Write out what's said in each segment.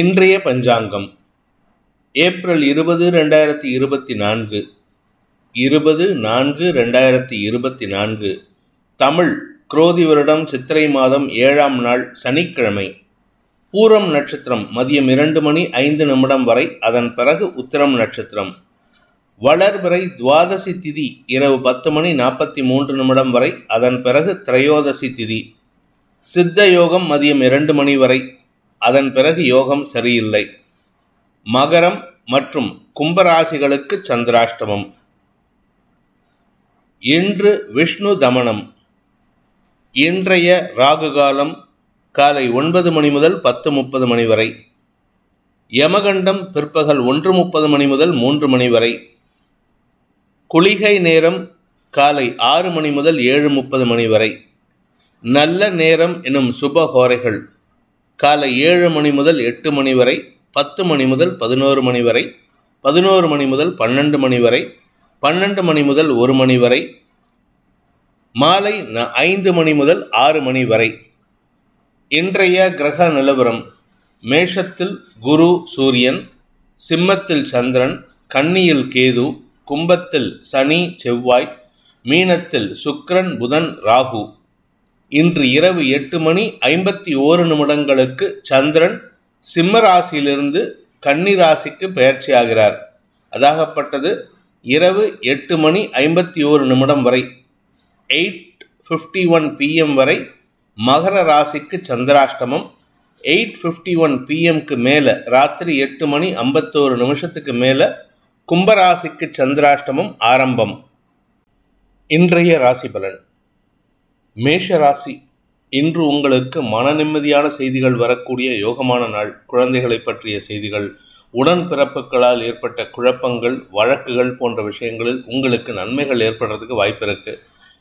இன்றைய பஞ்சாங்கம். ஏப்ரல் இருபது ரெண்டாயிரத்தி இருபத்தி நான்கு. இருபது நான்கு ரெண்டாயிரத்தி இருபத்தி நான்கு. தமிழ் குரோதி வருடம் சித்திரை மாதம் ஏழாம் நாள் சனிக்கிழமை. பூரம் நட்சத்திரம் மதியம் இரண்டு மணி ஐந்து நிமிடம் வரை அதன் பிறகு உத்திரம் நட்சத்திரம். வளர்பிறை துவாதசி திதி இரவு பத்து மணி நாற்பத்தி மூன்று நிமிடம் வரை அதன் பிறகு திரையோதசி திதி. சித்த யோகம் மதியம் இரண்டு மணி வரை. அதன் பிறகு யோகம் சரியில்லை. மகரம் மற்றும் கும்பராசிகளுக்கு சந்திராஷ்டமம். இன்று விஷ்ணு தமனம். இன்றைய ராகு காலம் காலை ஒன்பது மணி முதல் பத்து முப்பது மணி வரை. யமகண்டம் பிற்பகல் ஒன்று முப்பது மணி முதல் மூன்று மணி வரை. குளிகை நேரம் காலை ஆறு மணி முதல் ஏழு முப்பது மணி வரை. நல்ல நேரம் எனும் சுப ஹோரைகள் காலை ஏழு மணி முதல் எட்டு மணி வரை பத்து மணி முதல் பதினோரு மணி வரை பதினோரு மணி முதல் பன்னெண்டு மணி வரை பன்னெண்டு மணி முதல் ஒரு மணி வரை மாலை ந- ஐந்து மணி முதல் ஆறு மணி வரை. இன்றைய கிரக நிலவரம் மேஷத்தில் குரு சூரியன் சிம்மத்தில் சந்திரன் கன்னியில் கேது கும்பத்தில் சனி செவ்வாய் மீனத்தில் சுக்ரன் புதன் ராகு. இன்று இரவு எட்டு மணி ஐம்பத்தி ஓரு நிமிடங்களுக்கு சந்திரன் சிம்ம ராசியிலிருந்து கன்னி ராசிக்கு பெயர்ச்சியாகிறார். அதாகப்பட்டது இரவு எட்டு மணி ஐம்பத்தி ஓரு நிமிடம் வரை எயிட் ஃபிஃப்டி ஒன் பிஎம் வரை மகர ராசிக்கு சந்திராஷ்டமம் எயிட் ஃபிஃப்டி ஒன் பிஎம்க்கு மேலே ராத்திரி எட்டு மணி ஐம்பத்தோரு நிமிஷத்துக்கு மேலே கும்பராசிக்கு சந்திராஷ்டமம் ஆரம்பம். இன்றைய ராசி பலன். மேஷ ராசி இன்று உங்களுக்கு மன நிம்மதியான செய்திகள் வரக்கூடிய யோகமான நாள். குழந்தைகளை பற்றிய செய்திகள் உடன் பிறப்புகளால் ஏற்பட்ட குழப்பங்கள் வழக்குகள் போன்ற விஷயங்களில் உங்களுக்கு நன்மைகள் ஏற்படுறதுக்கு வாய்ப்பு இருக்கு.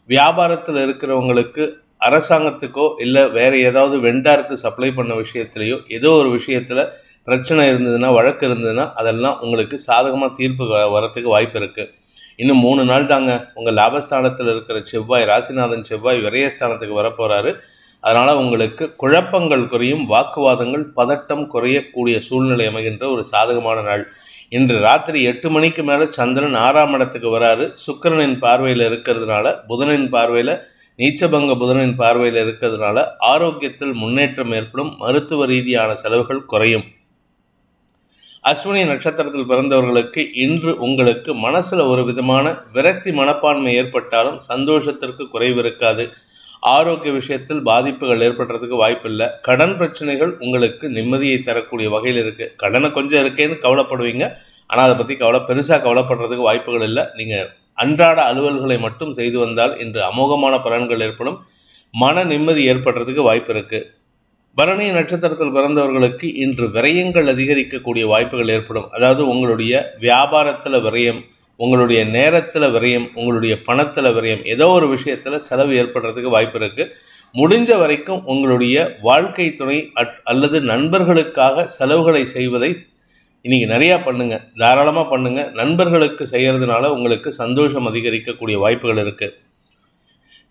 வியாபாரத்தில் இருக்கிறவங்களுக்கு அரசாங்கத்துக்கோ இல்லை வேற ஏதாவது வெண்டாருக்கு சப்ளை பண்ண விஷயத்துலையோ ஏதோ ஒரு விஷயத்தில் பிரச்சனை இருந்ததுன்னா வழக்கு இருந்ததுன்னா அதெல்லாம் உங்களுக்கு சாதகமாக தீர்ப்பு வ- வரத்துக்கு வாய்ப்பு இருக்குது இன்னும் மூணு நாள் தாங்க. உங்கள் லாபஸ்தானத்தில் இருக்கிற செவ்வாய் ராசிநாதன் செவ்வாய் விரயஸ்தானத்துக்கு வரப்போகிறாரு அதனால் உங்களுக்கு குழப்பங்கள் குறையும் வாக்குவாதங்கள் பதட்டம் குறையக்கூடிய சூழ்நிலை அமைகின்ற ஒரு சாதகமான நாள். இன்று ராத்திரி எட்டு மணிக்கு மேலே சந்திரன் ஆறாம் இடத்துக்கு வராரு. சுக்கிரனின் பார்வையில் இருக்கிறதுனால புதனின் பார்வையில் நீச்சபங்க புதனின் பார்வையில் இருக்கிறதுனால ஆரோக்கியத்தில் முன்னேற்றம் ஏற்படும். மருத்துவ ரீதியான செலவுகள் குறையும். அஸ்வினி நட்சத்திரத்தில் பிறந்தவர்களுக்கு இன்று உங்களுக்கு மனசுல ஒரு விதமான விரக்தி மனப்பான்மை ஏற்பட்டாலும் சந்தோஷத்திற்கு குறைவு இருக்காது. ஆரோக்கிய விஷயத்தில் பாதிப்புகள் ஏற்படுறதுக்கு வாய்ப்பில்லை. கடன் பிரச்சனைகள் உங்களுக்கு நிம்மதியை தரக்கூடிய வகையில் இருக்கு. கடனை கொஞ்சம் இருக்கேன்னு கவலைப்படுவீங்க. ஆனால் அதை பற்றி கவலை பெருசாக கவலைப்படுறதுக்கு வாய்ப்புகள் இல்லை. நீங்கள் அன்றாட அலுவல்களை மட்டும் செய்து வந்தால் இன்று அமோகமான பலன்கள் ஏற்படும். மன நிம்மதி ஏற்படுறதுக்கு வாய்ப்பு இருக்குது பரணி நட்சத்திரத்தில் பிறந்தவர்களுக்கு இன்று விரயங்கள் அதிகரிக்கக்கூடிய வாய்ப்புகள் ஏற்படும். அதாவது உங்களுடைய வியாபாரத்தில் விரயம் உங்களுடைய நேரத்தில் விரயம் உங்களுடைய பணத்தில் விரயம் ஏதோ ஒரு விஷயத்தில் செலவு ஏற்படுறதுக்கு வாய்ப்பு இருக்குது முடிஞ்ச வரைக்கும் உங்களுடைய வாழ்க்கை துணை அட்- அல்லது நண்பர்களுக்காக செலவுகளை செய்வதை இன்றைக்கி நிறையா பண்ணுங்கள் தாராளமாக பண்ணுங்கள் நண்பர்களுக்கு செய்கிறதுனால உங்களுக்கு சந்தோஷம் அதிகரிக்கக்கூடிய வாய்ப்புகள் இருக்குது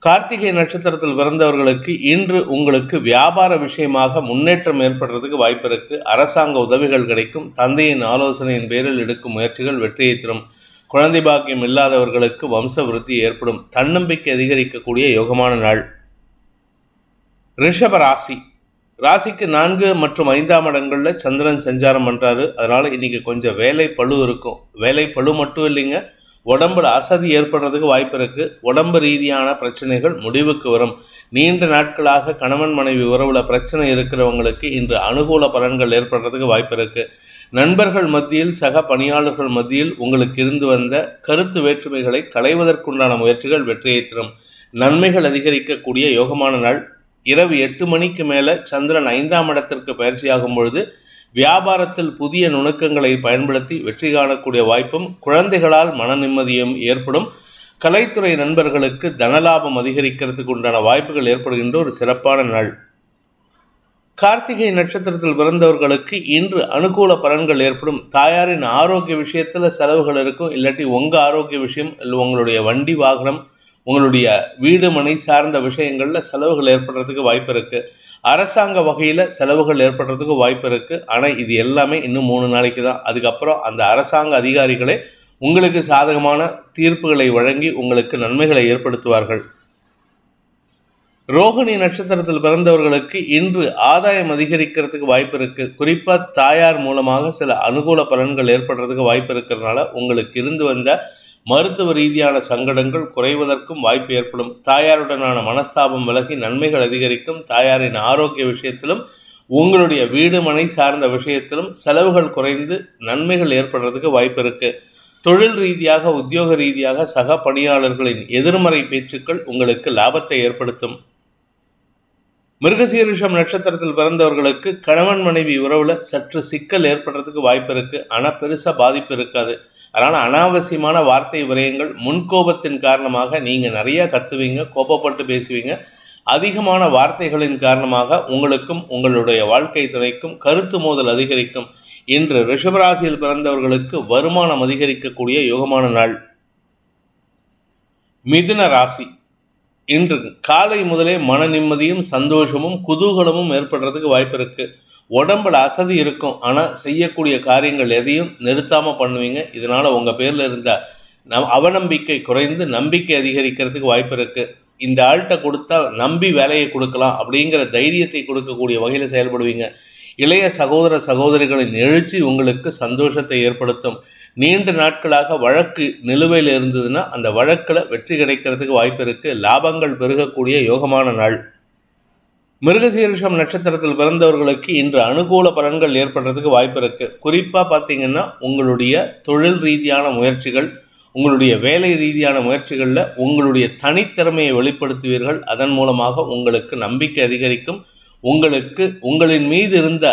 கார்த்திகை நட்சத்திரத்தில் பிறந்தவர்களுக்கு இன்று உங்களுக்கு வியாபார விஷயமாக முன்னேற்றம் ஏற்படுறதுக்கு வாய்ப்பு இருக்கு. அரசாங்க உதவிகள் கிடைக்கும். தந்தையின் ஆலோசனையின் பேரில் எடுக்கும் முயற்சிகள் வெற்றியை தரும். குழந்தை பாக்கியம் இல்லாதவர்களுக்கு வம்ச விருத்தி ஏற்படும். தன்னம்பிக்கை அதிகரிக்கக்கூடிய யோகமான நாள். ரிஷப ராசி. ராசிக்கு நான்கு மற்றும் ஐந்தாம் இடங்களில் சந்திரன் சஞ்சாரம் பண்ணுறாரு அதனால் இன்னைக்கு கொஞ்சம் வேலை பளு இருக்கும். வேலை பளு மட்டும் இல்லைங்க. உடம்புல அசதி ஏற்படுறதுக்கு வாய்ப்பு இருக்கு. உடம்பு ரீதியான பிரச்சனைகள் முடிவுக்கு வரும். நீண்ட நாட்களாக கணவன் மனைவி உறவுல பிரச்சனை இருக்கிறவங்களுக்கு இன்று அனுகூல பலன்கள் ஏற்படுறதுக்கு வாய்ப்பு இருக்கு. நண்பர்கள் மத்தியில் சக பணியாளர்கள் மத்தியில் உங்களுக்கு இருந்து வந்த கருத்து வேற்றுமைகளை களைவதற்குண்டான முயற்சிகள் வெற்றியை தரும். நன்மைகள் அதிகரிக்கக்கூடிய யோகமான நாள். இரவு எட்டு மணிக்கு மேலே சந்திரன் ஐந்தாம் இடத்திற்கு பயிற்சியாகும் பொழுது வியாபாரத்தில் புதிய நுணுக்கங்களை பயன்படுத்தி வெற்றி காணக்கூடிய வாய்ப்பும் குழந்தைகளால் மன நிம்மதியும் ஏற்படும். கலைத்துறை நண்பர்களுக்கு தனலாபம் அதிகரிக்கிறதுக்கு உண்டான வாய்ப்புகள் ஏற்படுகின்ற ஒரு சிறப்பான நாள். கார்த்திகை நட்சத்திரத்தில் பிறந்தவர்களுக்கு இன்று அனுகூல பலன்கள் ஏற்படும். தாயாரின் ஆரோக்கிய விஷயத்துல செலவுகள் இருக்கும். இல்லாட்டி உங்க ஆரோக்கிய விஷயம் இல்லை உங்களுடைய வண்டி வாகனம் உங்களுடைய வீடு மனை சார்ந்த விஷயங்களில் செலவுகள் ஏற்படுறதுக்கு வாய்ப்பு இருக்குது அரசாங்க வகையில் செலவுகள் ஏற்படுறதுக்கு வாய்ப்பு இருக்குது ஆனால் இது எல்லாமே இன்னும் மூணு நாளைக்கு தான். அதுக்கப்புறம் அந்த அரசாங்க அதிகாரிகளே உங்களுக்கு சாதகமான தீர்ப்புகளை வழங்கி உங்களுக்கு நன்மைகளை ஏற்படுத்துவார்கள். ரோகிணி நட்சத்திரத்தில் பிறந்தவர்களுக்கு இன்று ஆதாயம் அதிகரிக்கிறதுக்கு வாய்ப்பு இருக்கு. குறிப்பாக தாயார் மூலமாக சில அனுகூல பலன்கள் ஏற்படுறதுக்கு வாய்ப்பு இருக்கிறதுனால உங்களுக்கு இருந்து வந்த மருத்துவ ரீதியான சங்கடங்கள் குறைவதற்கும் வாய்ப்பு ஏற்படும். தாயாருடனான மனஸ்தாபம் விலகி நன்மைகள் அதிகரிக்கும். தாயாரின் ஆரோக்கிய விஷயத்திலும் உங்களுடைய வீடு மனை சார்ந்த விஷயத்திலும் செலவுகள் குறைந்து நன்மைகள் ஏற்படுறதுக்கு வாய்ப்பு இருக்கு. தொழில் ரீதியாக உத்தியோக ரீதியாக சக பணியாளர்களின் எதிர்மறை பேச்சுக்கள் உங்களுக்கு லாபத்தை ஏற்படுத்தும். மிருகசீரிஷம் நட்சத்திரத்தில் பிறந்தவர்களுக்கு கணவன் மனைவி உறவுல சற்று சிக்கல் ஏற்படுறதுக்கு வாய்ப்பு இருக்கு. ஆனால் பெருசா பாதிப்பு இருக்காது. அதனால் அனாவசியமான வார்த்தை விரயங்கள் முன்கோபத்தின் காரணமாக நீங்கள் நிறையா கத்துவீங்க கோபப்பட்டு பேசுவீங்க. அதிகமான வார்த்தைகளின் காரணமாக உங்களுக்கும் உங்களுடைய வாழ்க்கை துணைக்கும் கருத்து மோதல் அதிகரிக்கும். இன்று ரிஷபராசியில் பிறந்தவர்களுக்கு வருமானம் அதிகரிக்கக்கூடிய யோகமான நாள். மிதுன ராசி. இன்று காலை முதலே மன நிம்மதியும் சந்தோஷமும் குதூகலமும் ஏற்படுறதுக்கு வாய்ப்பு இருக்குது உடம்புல அசதி இருக்கும். ஆனால் செய்யக்கூடிய காரியங்கள் எதையும் நிறுத்தாமல் பண்ணுவீங்க. இதனால் உங்கள் பேரில் இருந்த நம் அவநம்பிக்கை குறைந்து நம்பிக்கை அதிகரிக்கிறதுக்கு வாய்ப்பு இருக்குது இந்த ஆள்கிட்ட கொடுத்தா நம்பி வேலையை கொடுக்கலாம் அப்படிங்கிற தைரியத்தை கொடுக்கக்கூடிய வகையில் செயல்படுவீங்க. இளைய சகோதர சகோதரிகளின் எழுச்சி உங்களுக்கு சந்தோஷத்தை ஏற்படுத்தும். நீண்ட நாட்களாக வழக்கு நிலுவையில் இருந்ததுன்னா அந்த வழக்கில் வெற்றி கிடைக்கிறதுக்கு வாய்ப்பு இருக்குது லாபங்கள் பெருகக்கூடிய யோகமான நாள். மிருகசீரிஷம் நட்சத்திரத்தில் பிறந்தவர்களுக்கு இன்று அனுகூல பலன்கள் ஏற்படுறதுக்கு வாய்ப்பு இருக்கு. குறிப்பாக பார்த்தீங்கன்னா உங்களுடைய தொழில் ரீதியான முயற்சிகள் உங்களுடைய வேலை ரீதியான முயற்சிகளில் உங்களுடைய தனித்திறமையை வெளிப்படுத்துவீர்கள். அதன் மூலமாக உங்களுக்கு நம்பிக்கை அதிகரிக்கும். உங்களுக்கு உங்களின் மீது இருந்த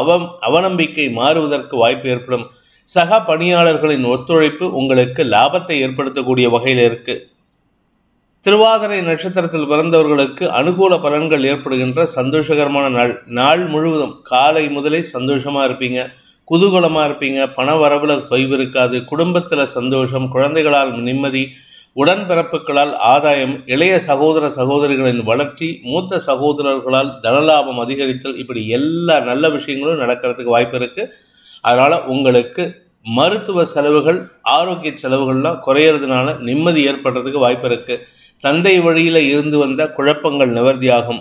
அவ அவநம்பிக்கை மாறுவதற்கு வாய்ப்பு ஏற்படும். சக பணியாளர்களின் ஒத்துழைப்பு உங்களுக்கு லாபத்தை ஏற்படுத்தக்கூடிய வகையில் இருக்குது திருவாதிரை நட்சத்திரத்தில் பிறந்தவர்களுக்கு அனுகூல பலன்கள் ஏற்படுகின்ற சந்தோஷகரமான நாள். நாள் முழுவதும் காலை முதலே சந்தோஷமாக இருப்பீங்க. குதூகலமாக இருப்பீங்க. பண வரவில் தொய்வு இருக்காது. குடும்பத்தில் சந்தோஷம் குழந்தைகளால் நிம்மதி உடன்பிறப்புகளால் ஆதாயம் இளைய சகோதர சகோதரிகளின் வளர்ச்சி மூத்த சகோதரர்களால் தனலாபம் அதிகரித்தல் இப்படி எல்லா நல்ல விஷயங்களும் நடக்கிறதுக்கு வாய்ப்பு இருக்குது அதனால் உங்களுக்கு மருத்துவ செலவுகள் ஆரோக்கிய செலவுகள்லாம் குறையறதுனால நிம்மதி ஏற்படுறதுக்கு வாய்ப்பு இருக்குது தந்தை வழியில் இருந்து வந்த குழப்பங்கள் நிவர்த்தியாகும்.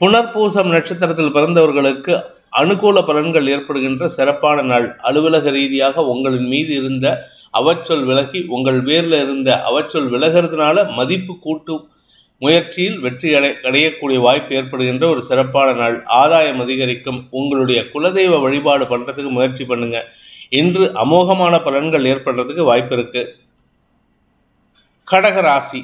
புனர்பூசம் நட்சத்திரத்தில் பிறந்தவர்களுக்கு அனுகூல பலன்கள் ஏற்படுகின்ற சிறப்பான நாள். அலுவலக ரீதியாக உங்களின் மீது இருந்த அவச்சொல் விலகி உங்கள் வேரில் இருந்த அவச்சொல் விலகிறதுனால மதிப்பு கூட்டு முயற்சியில் வெற்றி அடை அடையக்கூடிய வாய்ப்பு ஏற்படுகின்ற ஒரு சிறப்பான நாள். ஆதாயம் அதிகரிக்கும். உங்களுடைய குலதெய்வ வழிபாடு பண்ணுறதுக்கு முயற்சி பண்ணுங்க. இன்று அமோகமான பலன்கள் ஏற்படுறதுக்கு வாய்ப்பு இருக்குது கடக ராசி.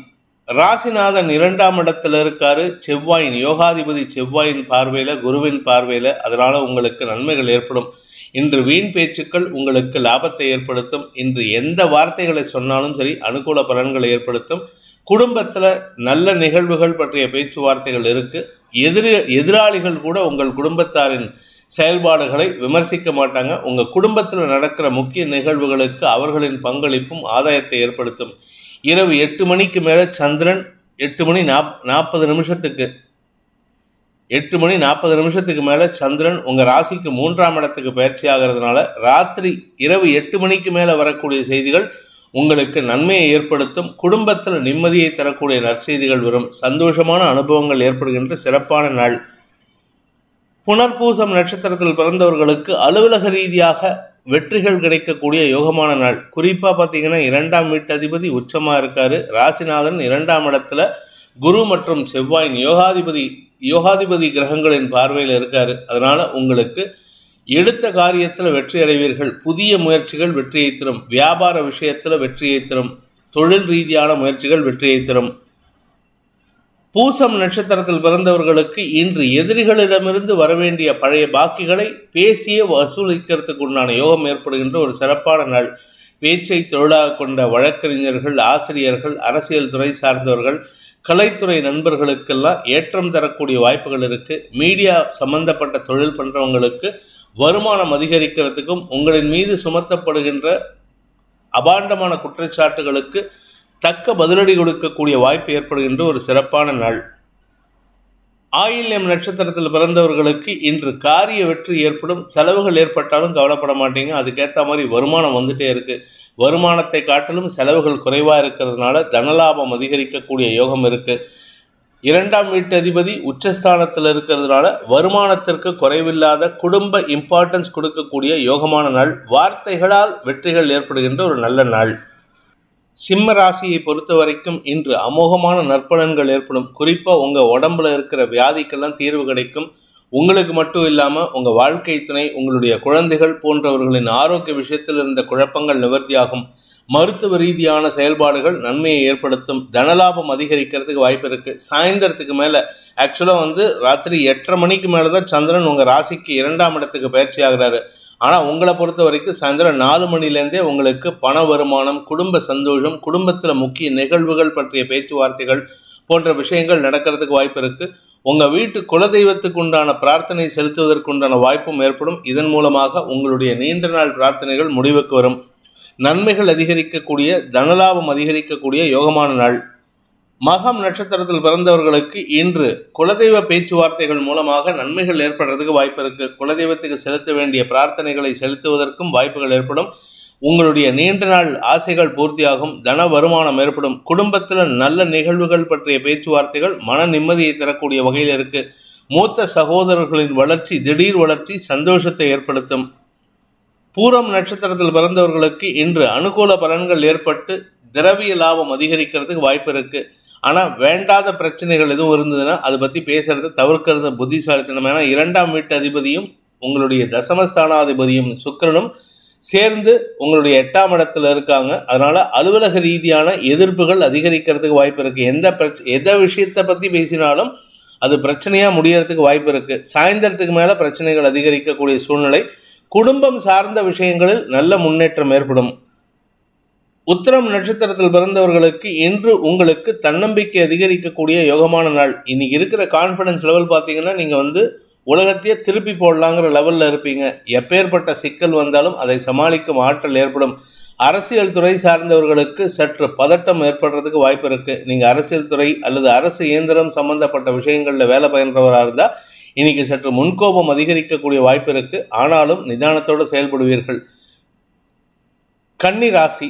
ராசிநாதன் இரண்டாம் இடத்துல இருக்காரு. செவ்வாயின் யோகாதிபதி செவ்வாயின் பார்வையில் குருவின் பார்வையில் அதனால உங்களுக்கு நன்மைகள் ஏற்படும். இன்று வீண் பேச்சுக்கள் உங்களுக்கு லாபத்தை ஏற்படுத்தும். இன்று எந்த வார்த்தைகளை சொன்னாலும் சரி அனுகூல பலன்களை ஏற்படுத்தும். குடும்பத்தில் நல்ல நிகழ்வுகள் பற்றிய பேச்சுவார்த்தைகள் இருக்கு. எதிரி எதிராளிகள் கூட உங்கள் குடும்பத்தாரின் செயல்பாடுகளை விமர்சிக்க மாட்டாங்க. உங்கள் குடும்பத்தில் நடக்கிற முக்கிய நிகழ்வுகளுக்கு அவர்களின் பங்களிப்பும் ஆதாயத்தை ஏற்படுத்தும். இரவு எட்டு மணிக்கு மேலே சந்திரன் எட்டு மணி நாப் நாற்பது நிமிஷத்துக்கு. எட்டு மணி நாற்பது நிமிஷத்துக்கு மேலே சந்திரன் உங்கள் ராசிக்கு மூன்றாம் இடத்துக்கு பயிற்சி ஆகிறதுனால ராத்திரி இரவு எட்டு மணிக்கு மேலே வரக்கூடிய செய்திகள் உங்களுக்கு நன்மையை ஏற்படுத்தும். குடும்பத்தில் நிம்மதியை தரக்கூடிய நற்செய்திகள் வரும். சந்தோஷமான அனுபவங்கள் ஏற்படுகின்ற சிறப்பான நாள். புனர்பூசம் நட்சத்திரத்தில் பிறந்தவர்களுக்கு அலுவலக ரீதியாக வெற்றிகள் கிடைக்கக்கூடிய யோகமான நாள். குறிப்பாக பார்த்தீங்கன்னா இரண்டாம் வீட்டதிபதி உச்சமாக இருக்கார். ராசிநாதன் இரண்டாம் இடத்துல குரு மற்றும் செவ்வாயின் யோகாதிபதி யோகாதிபதி கிரகங்களின் பார்வையில் இருக்கார். அதனால் உங்களுக்கு எடுத்த காரியத்தில் வெற்றி அடைவீர்கள். புதிய முயற்சிகள் வெற்றியை தரும். வியாபார விஷயத்தில் வெற்றியை தரும். தொழில் ரீதியான முயற்சிகள் வெற்றியை தரும். பூசம் நட்சத்திரத்தில் பிறந்தவர்களுக்கு இன்று எதிரிகளிடமிருந்து வரவேண்டிய பழைய பாக்கிகளை பேசியே வசூலிக்கிறதுக்கு உண்டான யோகம் ஏற்படுகின்ற ஒரு சிறப்பான நாள். பேச்சை தொழிலாக கொண்ட வழக்கறிஞர்கள் ஆசிரியர்கள் அரசியல் துறை சார்ந்தவர்கள் கலைத்துறை நண்பர்களுக்கெல்லாம் ஏற்றம் தரக்கூடிய வாய்ப்புகள் இருக்குது மீடியா சம்பந்தப்பட்ட தொழில் பண்ணுறவங்களுக்கு வருமானம் அதிகரிக்கிறதுக்கும் உங்களின் மீது சுமத்தப்படுகின்ற அபாண்டமான குற்றச்சாட்டுகளுக்கு தக்க பதிலடி கொடுக்கக்கூடிய வாய்ப்பு ஏற்படுகின்ற ஒரு சிறப்பான நாள். ஆயில்யம் நட்சத்திரத்தில் பிறந்தவர்களுக்கு இன்று காரிய வெற்றி ஏற்படும். செலவுகள் ஏற்பட்டாலும் கவலைப்பட மாட்டீங்க. அதுக்கேற்ற மாதிரி வருமானம் வந்துட்டே இருக்கு. வருமானத்தை காட்டிலும் செலவுகள் குறைவாக இருக்கிறதுனால தனலாபம் அதிகரிக்கக்கூடிய யோகம் இருக்கு. இரண்டாம் வீட்டு அதிபதி உச்சஸ்தானத்தில் இருக்கிறதுனால வருமானத்திற்கு குறைவில்லாத குடும்ப இம்பார்ட்டன்ஸ் கொடுக்கக்கூடிய யோகமான நாள். வார்த்தைகளால் வெற்றிகள் ஏற்படுகின்ற ஒரு நல்ல நாள். சிம்ம ராசியை பொறுத்த வரைக்கும் இன்று அமோகமான நற்பலன்கள் ஏற்படும். குறிப்பாக உங்கள் உடம்புல இருக்கிற வியாதிக்கெல்லாம் தீர்வு கிடைக்கும். உங்களுக்கு மட்டும் இல்லாமல் உங்கள் வாழ்க்கை துணை உங்களுடைய குழந்தைகள் போன்றவர்களின் ஆரோக்கிய விஷயத்தில் இருந்த குழப்பங்கள் நிவர்த்தியாகும். மருத்துவ ரீதியான செயல்பாடுகள் நன்மையை ஏற்படுத்தும். தனலாபம் அதிகரிக்கிறதுக்கு வாய்ப்பு இருக்குது சாயந்தரத்துக்கு மேலே ஆக்சுவலாக வந்து ராத்திரி எட்டரை மணிக்கு மேலே தான் சந்திரன் உங்கள் ராசிக்கு இரண்டாம் இடத்துக்கு பயிற்சி ஆகிறாரு. ஆனால் உங்களை பொறுத்த வரைக்கும் சாயந்தரம் நாலு மணிலேருந்தே உங்களுக்கு பண வருமானம் குடும்ப சந்தோஷம் குடும்பத்தில் முக்கிய நிகழ்வுகள் பற்றிய பேச்சுவார்த்தைகள் போன்ற விஷயங்கள் நடக்கிறதுக்கு வாய்ப்பு இருக்குது உங்கள் வீட்டு குலதெய்வத்துக்கு உண்டான பிரார்த்தனை செலுத்துவதற்குண்டான வாய்ப்பும் ஏற்படும். இதன் மூலமாக உங்களுடைய நீண்ட நாள் பிரார்த்தனைகள் முடிவுக்கு வரும். நன்மைகள் அதிகரிக்கக்கூடிய தனலாபம் அதிகரிக்கக்கூடிய யோகமான நாள். மகம் நட்சத்திரத்தில் பிறந்தவர்களுக்கு இன்று குலதெய்வ பேச்சுவார்த்தைகள் மூலமாக நன்மைகள் ஏற்படுறதுக்கு வாய்ப்பு இருக்கு. குலதெய்வத்துக்கு செலுத்த வேண்டிய பிரார்த்தனைகளை செலுத்துவதற்கும் வாய்ப்புகள் ஏற்படும். உங்களுடைய நீண்ட நாள் ஆசைகள் பூர்த்தியாகும். தன வருமானம் ஏற்படும். குடும்பத்தில் நல்ல நிகழ்வுகள் பற்றிய பேச்சுவார்த்தைகள் மன நிம்மதியை தரக்கூடிய வகையில் இருக்கு. மூத்த சகோதரர்களின் வளர்ச்சி திடீர் வளர்ச்சி சந்தோஷத்தை ஏற்படுத்தும். பூரம் நட்சத்திரத்தில் பிறந்தவர்களுக்கு இன்று அனுகூல பலன்கள் ஏற்பட்டு திரவிய லாபம் அதிகரிக்கிறதுக்கு வாய்ப்பு இருக்குது ஆனால் வேண்டாத பிரச்சனைகள் எதுவும் இருந்ததுன்னா அதை பற்றி பேசுறது தவிர்க்கிறது புத்திசாலித்தனம். ஏன்னா இரண்டாம் வீட்டு அதிபதியும் உங்களுடைய தசமஸ்தானாதிபதியும் சுக்கரனும் சேர்ந்து உங்களுடைய எட்டாம் இடத்துல இருக்காங்க. அதனால அலுவலக ரீதியான எதிர்ப்புகள் அதிகரிக்கிறதுக்கு வாய்ப்பு இருக்கு. எந்த பிரச் எந்த விஷயத்தை பற்றி பேசினாலும் அது பிரச்சனையாக முடியறதுக்கு வாய்ப்பு இருக்கு. சாயந்தரத்துக்கு மேலே பிரச்சனைகள் அதிகரிக்கக்கூடிய சூழ்நிலை குடும்பம் சார்ந்த விஷயங்களில் நல்ல முன்னேற்றம் ஏற்படும். உத்திரம் நட்சத்திரத்தில் பிறந்தவர்களுக்கு இன்று உங்களுக்கு தன்னம்பிக்கை அதிகரிக்கக்கூடிய யோகமான நாள். இன்னைக்கு இருக்கிற கான்ஃபிடன்ஸ் லெவல் பார்த்தீங்கன்னா நீங்கள் வந்து உலகத்தையே திருப்பி போடலாங்கிற லெவலில் இருப்பீங்க. எப்பேற்பட்ட சிக்கல் வந்தாலும் அதை சமாளிக்கும் ஆற்றல் ஏற்படும். அரசியல் துறை சார்ந்தவர்களுக்கு சற்று பதட்டம் ஏற்படுறதுக்கு வாய்ப்பு இருக்குது நீங்கள் அரசியல் துறை அல்லது அரசு இயந்திரம் சம்பந்தப்பட்ட விஷயங்களில் வேலை பயின்றவராக இருந்தால் இன்னைக்கு சற்று முன்கோபம் அதிகரிக்கக்கூடிய வாய்ப்பு இருக்குது ஆனாலும் நிதானத்தோடு செயல்படுவீர்கள். கன்னி ராசி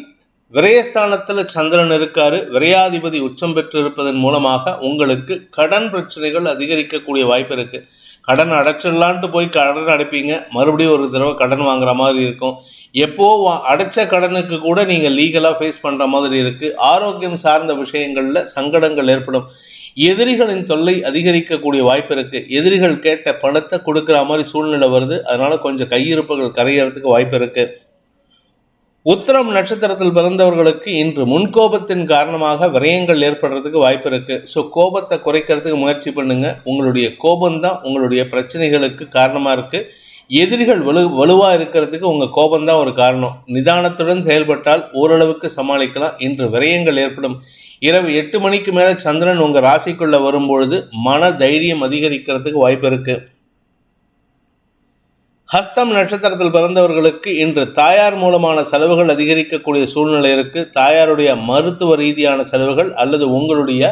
விரயஸ்தானத்தில் சந்திரன் இருக்காரு விரையாதிபதி உச்சம் பெற்றிருப்பதன் மூலமாக உங்களுக்கு கடன் பிரச்சனைகள் அதிகரிக்கக்கூடிய வாய்ப்பு இருக்கு. கடன் அடைச்சிடலான்ட்டு போய் கடன் அடைப்பீங்க. மறுபடியும் ஒரு தடவை கடன் வாங்குற மாதிரி இருக்கும். எப்போ அடைச்ச கடனுக்கு கூட நீங்கள் லீகலாக ஃபேஸ் பண்ணுற மாதிரி இருக்கு. ஆரோக்கியம் சார்ந்த விஷயங்களில் சங்கடங்கள் ஏற்படும். எதிரிகளின் தொல்லை அதிகரிக்கக்கூடிய வாய்ப்பு இருக்கு. எதிரிகள் கேட்ட பணத்தை கொடுக்குற மாதிரி சூழ்நிலை வருது. அதனால கொஞ்சம் கையிருப்புகள் கரையறதுக்கு வாய்ப்பு இருக்குது உத்திரம் நட்சத்திரத்தில் பிறந்தவர்களுக்கு இன்று முன்கோபத்தின் காரணமாக விரயங்கள் ஏற்படுறதுக்கு வாய்ப்பு இருக்கு. ஸோ கோபத்தை குறைக்கிறதுக்கு முயற்சி பண்ணுங்க. உங்களுடைய கோபம்தான் உங்களுடைய பிரச்சனைகளுக்கு காரணமாக இருக்கு. எதிரிகள் வலு வலுவா இருக்கிறதுக்கு உங்க கோபம்தான் ஒரு காரணம். நிதானத்துடன் செயல்பட்டால் ஓரளவுக்கு சமாளிக்கலாம். இன்று விரயங்கள் ஏற்படும். இரவு எட்டு மணிக்கு மேல சந்திரன் உங்க ராசிக்குள்ள வரும்பொழுது மன தைரியம் அதிகரிக்கிறதுக்கு வாய்ப்பு இருக்கு. ஹஸ்தம் நட்சத்திரத்தில் பிறந்தவர்களுக்கு இன்று தாயார் மூலமான செலவுகள் அதிகரிக்கக்கூடிய சூழ்நிலை இருக்கு. தாயாருடைய மருத்துவ ரீதியான செலவுகள் அல்லது உங்களுடைய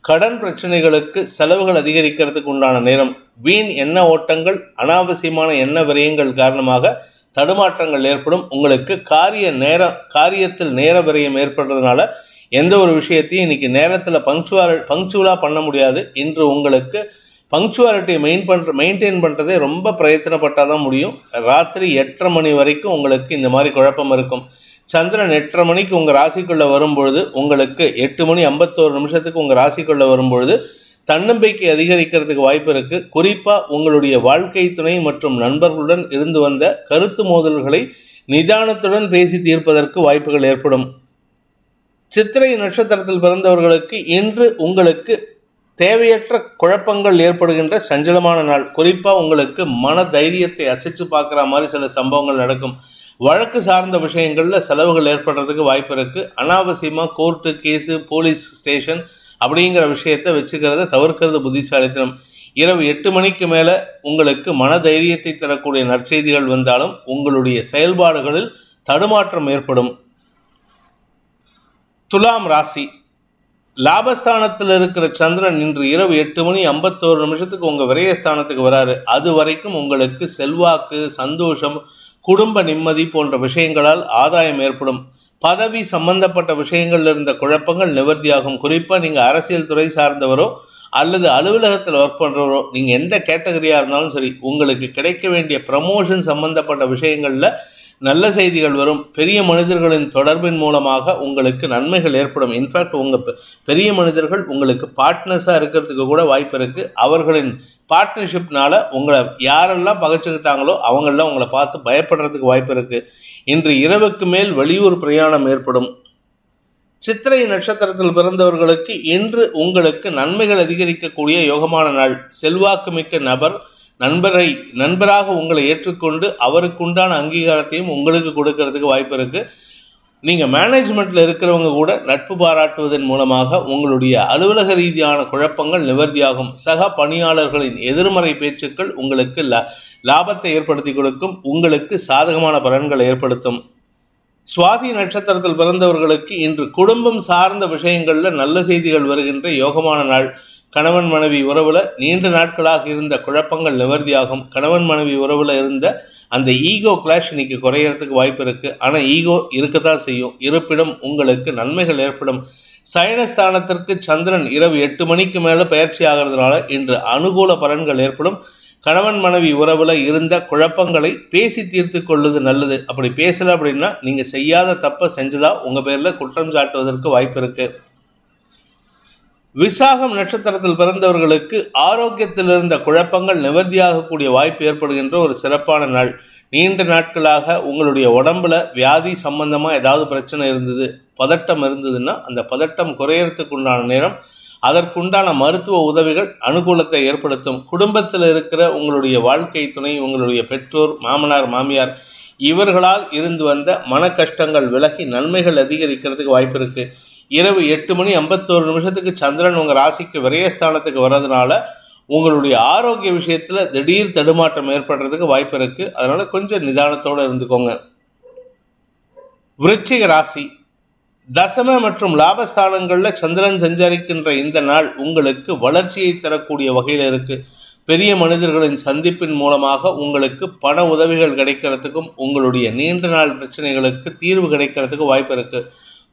கடன் பிரச்சனைகளுக்கு செலவுகள் அதிகரிக்கிறதுக்கு உண்டான நேரம். வீண் எண்ண ஓட்டங்கள் அனாவசியமான எண்ண விரயங்கள் காரணமாக தடுமாற்றங்கள் ஏற்படும். உங்களுக்கு காரிய நேர காரியத்தில் நேர விரயம் ஏற்படுறதுனால எந்த ஒரு விஷயத்தையும் இன்னைக்கு நேரத்தில் பங்க்சுவல் பங்க்சுவலாக பண்ண முடியாது. இன்று உங்களுக்கு பங்க்சுவாலிட்டியை மெயின் பண்ணுற மெயின்டைன் பண்ணுறதே ரொம்ப பிரயத்தனப்பட்டால் தான் முடியும். ராத்திரி எட்டரை மணி வரைக்கும் உங்களுக்கு இந்த மாதிரி குழப்பம் இருக்கும். சந்திரன் எட்டரை மணிக்கு உங்கள் ராசிக்குள்ளே வரும்பொழுது உங்களுக்கு எட்டு மணி ஐம்பத்தோரு நிமிஷத்துக்கு உங்கள் ராசிக்குள்ளே வரும்பொழுது தன்னம்பிக்கை அதிகரிக்கிறதுக்கு வாய்ப்பு இருக்குது குறிப்பாக உங்களுடைய வாழ்க்கை துணை மற்றும் நண்பர்களுடன் இருந்து வந்த கருத்து மோதல்களை நிதானத்துடன் பேசி தீர்ப்பதற்கு வாய்ப்புகள் ஏற்படும். சித்திரை நட்சத்திரத்தில் பிறந்தவர்களுக்கு இன்று உங்களுக்கு தேவையற்ற குழப்பங்கள் ஏற்படுகின்ற சஞ்சலமான நாள். குறிப்பாக உங்களுக்கு மன தைரியத்தை அசைச்சு பார்க்குற மாதிரி சில சம்பவங்கள் நடக்கும். வழக்கு சார்ந்த விஷயங்களில் செலவுகள் ஏற்படுறதுக்கு வாய்ப்பு இருக்குது அனாவசியமாக கோர்ட்டு கேஸு போலீஸ் ஸ்டேஷன் அப்படிங்கிற விஷயத்தை வச்சுக்கிறத தவிர்க்கிறது புத்திசாலித்தனம். இரவு எட்டு மணிக்கு மேலே உங்களுக்கு மன தைரியத்தை தரக்கூடிய நற்செய்திகள் வந்தாலும் உங்களுடைய செயல்பாடுகளில் தடுமாற்றம் ஏற்படும். துலாம் ராசி. லாபஸ்தானத்தில் இருக்கிற சந்திரன் இன்று இரவு எட்டு மணி ஐம்பத்தோரு நிமிஷத்துக்கு உங்கள் விரயஸ்தானத்துக்கு வராரு. அது வரைக்கும் உங்களுக்கு செல்வாக்கு சந்தோஷம் குடும்ப நிம்மதி போன்ற விஷயங்களால் ஆதாயம் ஏற்படும். பதவி சம்பந்தப்பட்ட விஷயங்கள்ல இருந்த குழப்பங்கள் நிவர்த்தியாகும். குறிப்பாக நீங்கள் அரசியல் துறை சார்ந்தவரோ அல்லது அலுவலகத்தில் ஒர்க் பண்ணுறவரோ நீங்கள் எந்த கேட்டகரியாக இருந்தாலும் சரி உங்களுக்கு கிடைக்க வேண்டிய ப்ரமோஷன் சம்பந்தப்பட்ட விஷயங்களில் நல்ல செய்திகள் வரும். பெரிய மனிதர்களின் தொடர்பின் மூலமாக உங்களுக்கு நன்மைகள் ஏற்படும். இன்ஃபேக்ட் உங்கள் பெரிய மனிதர்கள் உங்களுக்கு பார்ட்னர்ஸாக இருக்கிறதுக்கு கூட வாய்ப்பு இருக்குது அவர்களின் பார்ட்னர்ஷிப்னால உங்களை யாரெல்லாம் பகைச்சிக்கிட்டாங்களோ அவங்கெல்லாம் உங்களை பார்த்து பயப்படுறதுக்கு வாய்ப்பு இருக்குது இன்று இரவுக்கு மேல் வெளியூர் பிரயாணம் ஏற்படும். சித்திரை நட்சத்திரத்தில் பிறந்தவர்களுக்கு இன்று உங்களுக்கு நன்மைகள் அதிகரிக்கக்கூடிய யோகமான நாள். செல்வாக்கு மிக்க நபர் நண்பரை நண்பராக உங்களை ஏற்றுக்கொண்டு அவருக்குண்டான அங்கீகாரத்தையும் உங்களுக்கு கொடுக்கறதுக்கு வாய்ப்பு இருக்குது நீங்கள் மேனேஜ்மெண்ட்டில் இருக்கிறவங்க கூட நட்பு பாராட்டுவதன் மூலமாக உங்களுடைய அலுவலக ரீதியான குழப்பங்கள் நிவர்த்தியாகும். சக பணியாளர்களின் எதிர்மறை பேச்சுக்கள் உங்களுக்கு லா- லாபத்தை ஏற்படுத்தி கொடுக்கும். உங்களுக்கு சாதகமான பலன்களை ஏற்படுத்தும். சுவாதி நட்சத்திரத்தில் பிறந்தவர்களுக்கு இன்று குடும்பம் சார்ந்த விஷயங்களில் நல்ல செய்திகள் வருகின்ற யோகமான நாள். கணவன் மனைவி உறவுல நீண்ட நாட்களாக இருந்த குழப்பங்கள் நிவர்த்தியாகும். கணவன் மனைவி உறவுல இருந்த அந்த ஈகோ கிளாஷ் இன்னைக்கு குறையறதுக்கு வாய்ப்பு இருக்கு. ஆனா ஈகோ இருக்கத்தான் செய்யும். இருப்பினும் உங்களுக்கு நன்மைகள் ஏற்படும். சயனஸ்தானத்திற்கு சந்திரன் இரவு எட்டு மணிக்கு மேல பயிற்சி ஆகிறதுனால இன்று அனுகூல பலன்கள் ஏற்படும். கணவன் மனைவி உறவுல இருந்த குழப்பங்களை பேசி தீர்த்து கொள்வது நல்லது. அப்படி பேசல அப்படின்னா நீங்க செய்யாத தப்பை செஞ்சதா உங்க பேர்ல குற்றம் சாட்டுவதற்கு வாய்ப்பு இருக்கு. விசாகம் நட்சத்திரத்தில் பிறந்தவர்களுக்கு ஆரோக்கியத்தில் இருந்த குழப்பங்கள் நிவர்த்தியாகக்கூடிய வாய்ப்பு ஏற்படுகின்ற ஒரு சிறப்பான நாள். நீண்ட நாட்களாக உங்களுடைய உடம்புல வியாதி சம்பந்தமாக ஏதாவது பிரச்சனை இருந்தது பதட்டம் இருந்ததுன்னா அந்த பதட்டம் குறையறதுக்கு உண்டான நேரம் அதற்குண்டான மருத்துவ உதவிகள் அனுகூலத்தை ஏற்படுத்தும். குடும்பத்தில் இருக்கிற உங்களுடைய வாழ்க்கை துணை உங்களுடைய பெற்றோர் மாமனார் மாமியார் இவர்களால் இருந்து வந்த மன கஷ்டங்கள் விலகி நன்மைகள் அதிகரிக்கிறதுக்கு வாய்ப்பு இருக்குது இரவு எட்டு மணி ஐம்பத்தோரு நிமிஷத்துக்கு சந்திரன் உங்கள் ராசிக்கு விரயஸ்தானத்துக்கு வர்றதுனால உங்களுடைய ஆரோக்கிய விஷயத்தில் திடீர் தடுமாற்றம் ஏற்படுறதுக்கு வாய்ப்பு இருக்குது அதனால் கொஞ்சம் நிதானத்தோடு இருந்துக்கோங்க. விருச்சிக ராசி. தசம மற்றும் லாபஸ்தானங்களில் சந்திரன் சஞ்சரிக்கின்ற இந்த நாள் உங்களுக்கு வளர்ச்சியை தரக்கூடிய வகையில் இருக்குது பெரிய மனிதர்களின் சந்திப்பின் மூலமாக உங்களுக்கு பண உதவிகள் கிடைக்கிறதுக்கும் உங்களுடைய நீண்ட நாள் பிரச்சனைகளுக்கு தீர்வு கிடைக்கிறதுக்கு வாய்ப்பு இருக்குது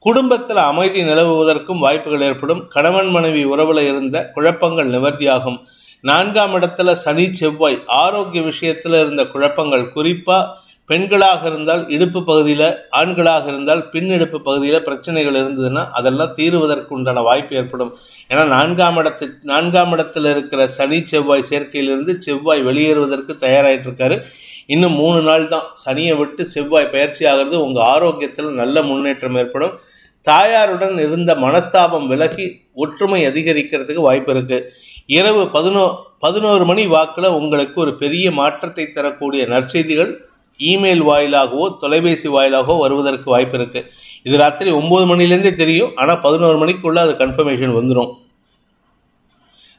குடும்பத்தில் அமைதி நிலவுவதற்கும் வாய்ப்புகள் ஏற்படும். கணவன் மனைவி உறவில் இருந்த குழப்பங்கள் நிவர்த்தியாகும். நான்காம் இடத்துல சனி செவ்வாய் ஆரோக்கிய விஷயத்தில் இருந்த குழப்பங்கள். குறிப்பாக பெண்களாக இருந்தால் இடுப்பு பகுதியில் ஆண்களாக இருந்தால் பின் இடுப்பு பகுதியில் பிரச்சனைகள் இருந்ததுன்னா அதெல்லாம் தீருவதற்கு உண்டான வாய்ப்பு ஏற்படும். ஏன்னா நான்காம் இடத்து நான்காம் இடத்துல இருக்கிற சனி செவ்வாய் சேர்க்கையிலிருந்து செவ்வாய் வெளியேறுவதற்கு தயாராகிட்டு இருக்காரு இன்னும் மூணு நாள் தான். சனியை விட்டு செவ்வாய் பயிற்சி ஆகிறது உங்கள் ஆரோக்கியத்தில் நல்ல முன்னேற்றம் ஏற்படும். தாயாருடன் இருந்த மனஸ்தாபம் விலகி ஒற்றுமை அதிகரிக்கிறதுக்கு வாய்ப்பு இருக்கு. இரவு பதினோ பதினோரு மணி வாக்கில் உங்களுக்கு ஒரு பெரிய மாற்றத்தை தரக்கூடிய நற்செய்திகள் இமெயில் வாயிலாகவோ தொலைபேசி வாயிலாகவோ வருவதற்கு வாய்ப்பு இருக்கு. இது ராத்திரி ஒம்பது மணிலேருந்தே தெரியும். ஆனால் பதினோரு மணிக்குள்ள அது கன்ஃபர்மேஷன் வந்துடும்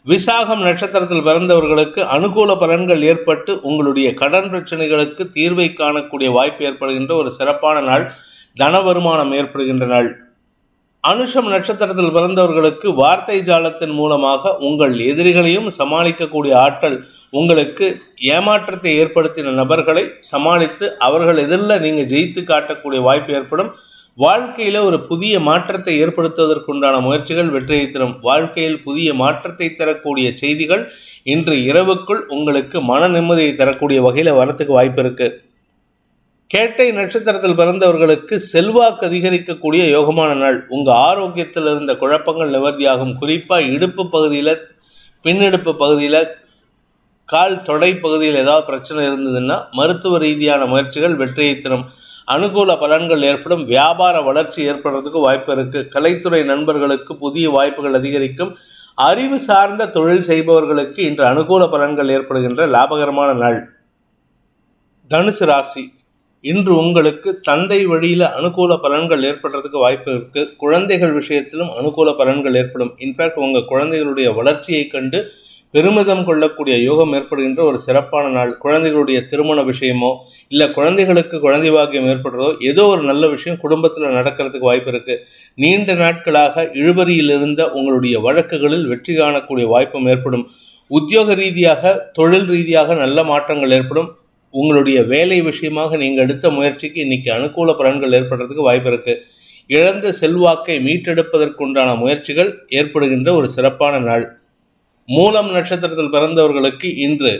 விசாகம் நட்சத்திரத்தில் பிறந்தவர்களுக்கு அனுகூல பலன்கள் ஏற்பட்டு உங்களுடைய கடன் பிரச்சனைகளுக்கு தீர்வை காணக்கூடிய வாய்ப்பு ஏற்படுகின்ற ஒரு சிறப்பான நாள். தன வருமானம் ஏற்படுகின்ற நாள். அனுஷம் நட்சத்திரத்தில் பிறந்தவர்களுக்கு வார்த்தை ஜாலத்தின் மூலமாக உங்கள் எதிரிகளையும் சமாளிக்கக்கூடிய ஆற்றல் உங்களுக்கு ஏமாற்றத்தை ஏற்படுத்தின நபர்களை சமாளித்து அவர்கள் எதிரில் நீங்கள் ஜெயித்து காட்டக்கூடிய வாய்ப்பு ஏற்படும். வாழ்க்கையில் ஒரு புதிய மாற்றத்தை ஏற்படுத்துவதற்குண்டான முயற்சிகள் வெற்றியை தரும். வாழ்க்கையில் புதிய மாற்றத்தை தரக்கூடிய செய்திகள் இன்று இரவுக்குள் உங்களுக்கு மன நிம்மதியை தரக்கூடிய வகையில் வரத்துக்கு வாய்ப்பு இருக்குது கேட்டை நட்சத்திரத்தில் பிறந்தவர்களுக்கு செல்வாக்கு அதிகரிக்கக்கூடிய யோகமான நாள். உங்கள் ஆரோக்கியத்தில் இருந்த குழப்பங்கள் நிவர்த்தியாகும். குறிப்பாக இடுப்பு பகுதியில் பின்னெடுப்பு பகுதியில் கால் தொடை பகுதியில் ஏதாவது பிரச்சனை இருந்ததுன்னா மருத்துவ ரீதியான முயற்சிகள் வெற்றியை தரும். அனுகூல பலன்கள் ஏற்படும். வியாபார வளர்ச்சி ஏற்படுறதுக்கு வாய்ப்பு இருக்குது கலைத்துறை நண்பர்களுக்கு புதிய வாய்ப்புகள் அதிகரிக்கும். அறிவு சார்ந்த தொழில் செய்பவர்களுக்கு இன்று அனுகூல பலன்கள் ஏற்படுகின்ற லாபகரமான நாள். தனுசு ராசி. இன்று உங்களுக்கு தந்தை வழியில் அனுகூல பலன்கள் ஏற்படுறதுக்கு வாய்ப்பு இருக்கு. குழந்தைகள் விஷயத்திலும் அனுகூல பலன்கள் ஏற்படும். இன்ஃபேக்ட் உங்கள் குழந்தைகளுடைய வளர்ச்சியை கண்டு பெருமிதம் கொள்ளக்கூடிய யோகம் ஏற்படுகின்ற ஒரு சிறப்பான நாள். குழந்தைகளுடைய திருமண விஷயமோ இல்லை குழந்தைகளுக்கு குழந்தை பாக்கியம் ஏற்படுறதோ ஏதோ ஒரு நல்ல விஷயம் குடும்பத்தில் நடக்கிறதுக்கு வாய்ப்பு இருக்குது நீண்ட நாட்களாக இழுபறியில் இருந்த உங்களுடைய வழக்குகளில் வெற்றி காணக்கூடிய வாய்ப்பும் ஏற்படும். உத்தியோக ரீதியாக தொழில் ரீதியாக நல்ல மாற்றங்கள் ஏற்படும். உங்களுடைய வேலை விஷயமாக நீங்கள் எடுத்த முயற்சிக்கு இன்னைக்கு அனுகூல பலன்கள் ஏற்படுறதுக்கு வாய்ப்பு இருக்குது இழந்த செல்வாக்கை மீட்டெடுப்பதற்குண்டான முயற்சிகள் ஏற்படுகின்ற ஒரு சிறப்பான நாள். மூலம் நட்சத்திரத்தில் பிறந்தவர்களுக்கு இன்று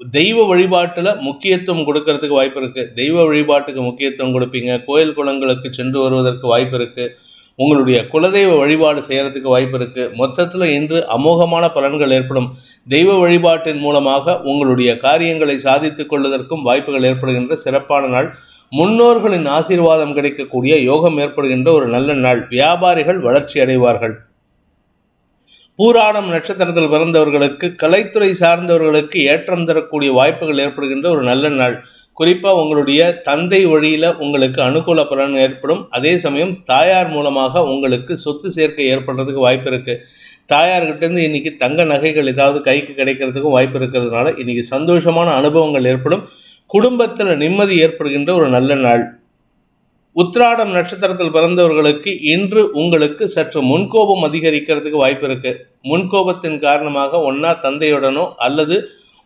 தெய்வ வழிபாட்டில் முக்கியத்துவம் கொடுக்கறதுக்கு வாய்ப்பு இருக்குது தெய்வ வழிபாட்டுக்கு முக்கியத்துவம் கொடுப்பீங்க. கோயில் குளங்களுக்கு சென்று வருவதற்கு வாய்ப்பு இருக்குது உங்களுடைய குலதெய்வ வழிபாடு செய்கிறதுக்கு வாய்ப்பு இருக்குது மொத்தத்தில் இன்று அமோகமான பலன்கள் ஏற்படும். தெய்வ வழிபாட்டின் மூலமாக உங்களுடைய காரியங்களை சாதித்துக் கொள்வதற்கும் வாய்ப்புகள் ஏற்படுகின்ற சிறப்பான நாள். முன்னோர்களின் ஆசீர்வாதம் கிடைக்கக்கூடிய யோகம் ஏற்படுகின்ற ஒரு நல்ல நாள். வியாபாரிகள் வளர்ச்சி அடைவார்கள். பூராடம் நட்சத்திரத்தில் பிறந்தவர்களுக்கு கலைத்துறை சார்ந்தவர்களுக்கு ஏற்றம் தரக்கூடிய வாய்ப்புகள் ஏற்படுகின்ற ஒரு நல்ல நாள். குறிப்பாக உங்களுடைய தந்தை வழியில் உங்களுக்கு அனுகூல பலன் ஏற்படும். அதே சமயம் தாயார் மூலமாக உங்களுக்கு சொத்து சேர்க்கை ஏற்படுறதுக்கு வாய்ப்பு இருக்குது தாயார்கிட்டேருந்து இன்னைக்கு தங்க நகைகள் ஏதாவது கைக்கு கிடைக்கிறதுக்கும் வாய்ப்பு இருக்கிறதுனால இன்றைக்கி சந்தோஷமான அனுபவங்கள் ஏற்படும். குடும்பத்தில் நிம்மதி ஏற்படுகின்ற ஒரு நல்ல நாள். உத்ராடம் நட்சத்திரத்தில் பிறந்தவர்களுக்கு இன்று உங்களுக்கு சற்று முன்கோபம் அதிகரிக்கிறதுக்கு வாய்ப்பு இருக்குது முன்கோபத்தின் காரணமாக ஒன்றா தந்தையுடனோ அல்லது